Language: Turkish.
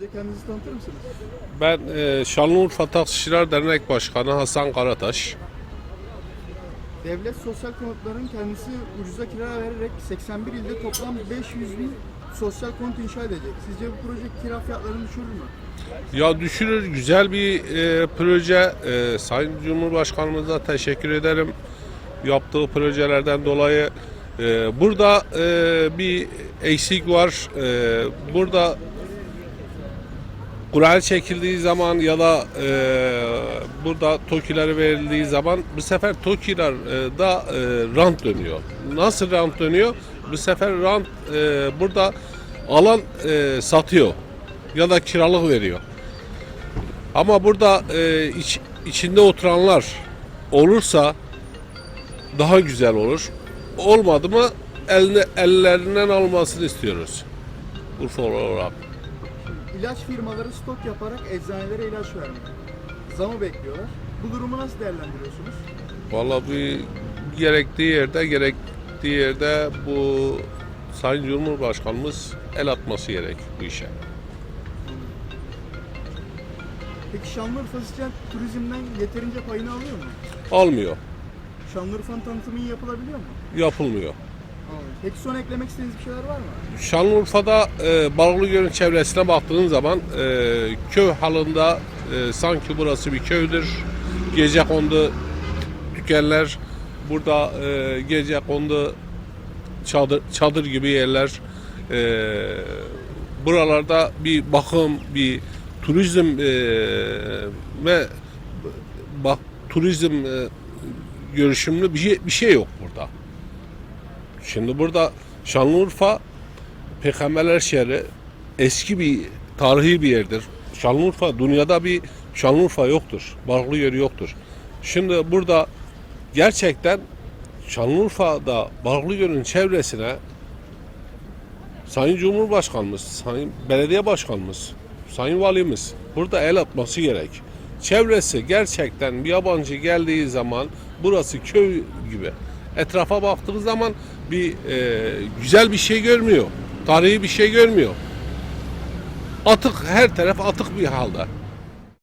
Bize kendinizi tanıtır mısınız? Ben e, Şanlıurfa Taksiciler Dernek Başkanı Hasan Karataş. Devlet sosyal konutların kendisi ucuza kira vererek 81 ilde toplam 500 bin sosyal konut inşa edecek. Sizce bu proje kira fiyatlarını düşürür mü? Ya düşürür güzel bir e, proje. E, Sayın Cumhurbaşkanımıza teşekkür ederim. Yaptığı projelerden dolayı. E, burada e, bir eksik var. E, burada Kur'an çekildiği zaman ya da e, burada TOKİ'ler verildiği zaman bu sefer TOKİ'ler e, da e, rant dönüyor. Nasıl rant dönüyor? Bu sefer rant e, burada alan e, satıyor ya da kiralık veriyor. Ama burada e, iç- içinde oturanlar olursa daha güzel olur. Olmadı mı eline, ellerinden almasını istiyoruz. Urfa olarak. İlaç firmaları stok yaparak eczanelere ilaç vermiyor. Zamı bekliyorlar. Bu durumu nasıl değerlendiriyorsunuz? Vallahi bu gerektiği yerde gerektiği yerde bu Sayın Cumhurbaşkanımız el atması gerek bu işe. Peki Şanlıurfa sizce turizmden yeterince payını alıyor mu? Almıyor, Şanlıurfa'nın tanıtımı iyi yapılabiliyor mu? yapılmıyor. Peki son eklemek istediğiniz bir şeyler var mı? Şanlıurfa'da e, Balıklıgöl'ün çevresine baktığın zaman e, köy halında e, sanki burası bir köydür. Gece kondu dükkanlar, burada e, gece kondu çadır, çadır gibi yerler. E, buralarda bir bakım, bir turizm e, ve bak turizm e, görüşümlü bir şey, bir şey yok. Şimdi burada Şanlıurfa Peygamberler şehri eski bir tarihi bir yerdir. Şanlıurfa dünyada bir Şanlıurfa yoktur. Barklı yeri yoktur. Şimdi burada gerçekten Şanlıurfa'da Barklıgöl'ün çevresine Sayın Cumhurbaşkanımız, Sayın Belediye Başkanımız, Sayın Valimiz burada el atması gerek. Çevresi gerçekten bir yabancı geldiği zaman burası köy gibi. Etrafa baktığı zaman bir e, güzel bir şey görmüyor. Tarihi bir şey görmüyor. Atık her taraf atık bir halde.